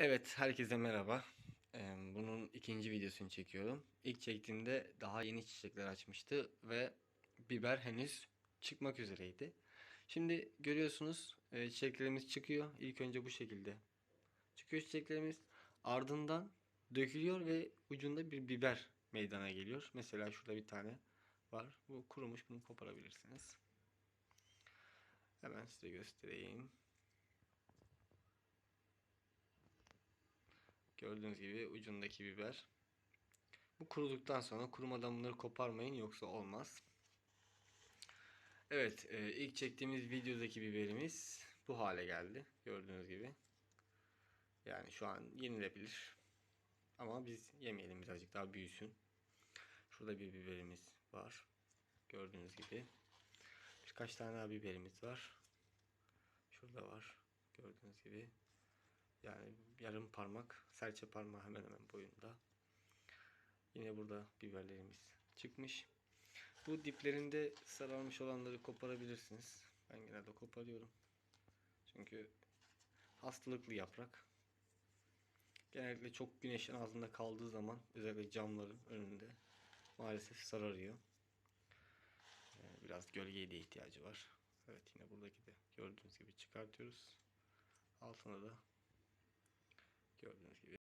Evet, herkese merhaba. Bunun ikinci videosunu çekiyorum. İlk çektiğimde daha yeni çiçekler açmıştı ve biber henüz çıkmak üzereydi. Şimdi görüyorsunuz eee, çiçeklerimiz çıkıyor. İlk önce bu şekilde çıkıyor çiçeklerimiz. Ardından dökülüyor ve ucunda bir biber meydana geliyor. Mesela şurada bir tane var. Bu kurumuş. Bunu koparabilirsiniz. Hemen size göstereyim. Gördüğünüz gibi ucundaki biber. Bu kuruduktan sonra kurumadan bunları koparmayın yoksa olmaz. Evet e, ilk çektiğimiz videodaki biberimiz bu hale geldi. Gördüğünüz gibi. Yani şu an yenilebilir. Ama biz yemeyelim birazcık daha büyüsün. Şurada bir biberimiz var. Gördüğünüz gibi. Birkaç tane daha biberimiz var. Şurada var. Gördüğünüz gibi. Yani yarım parmak, serçe parmağı hemen hemen boyunda. Yine burada biberlerimiz çıkmış. Bu diplerinde sararmış olanları koparabilirsiniz. Ben genelde koparıyorum. Çünkü hastalıklı yaprak. Genellikle çok güneşin altında kaldığı zaman özellikle camların önünde maalesef sararıyor. Ee, Biraz gölgeye de ihtiyacı var. Evet yine buradaki de gördüğünüz gibi çıkartıyoruz. Altına da Gördüğünüz gibi.